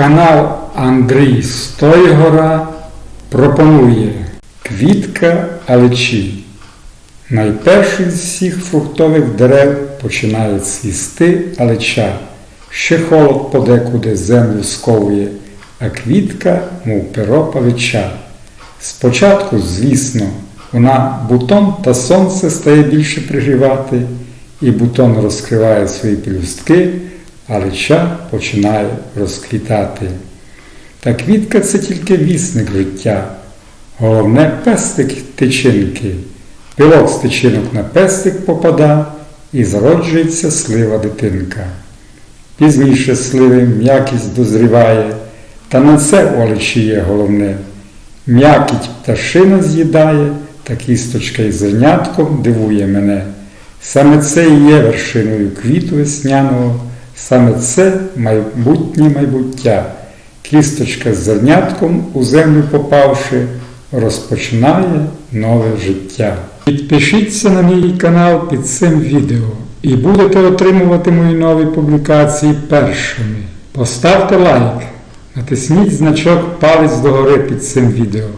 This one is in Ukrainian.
Канал Андрій Стойгора пропонує квітка алечі. Найперший з всіх фруктових дерев починає цвісти алеча. Ще холод подекуди землю сковує, а квітка, мов перо павича. Спочатку, звісно, вона бутон та сонце стає більше пригрівати, і бутон розкриває свої пелюстки, а лича починає розквітати. Та квітка це тільки вісник життя, головне пестик тичинки. Пилок з тичинок на пестик попада і зароджується слива дитинка. Пізніше сливи м'якість дозріває, та на це у головне. М'якіть пташина з'їдає, та кісточка із зернятком дивує мене. Саме це і є вершиною квіту весняного, саме це майбутнє майбуття. Кісточка з зернятком, у землю попавши, розпочинає нове життя. Підпишіться на мій канал під цим відео і будете отримувати мої нові публікації першими. Поставте лайк, натисніть значок палець догори під цим відео.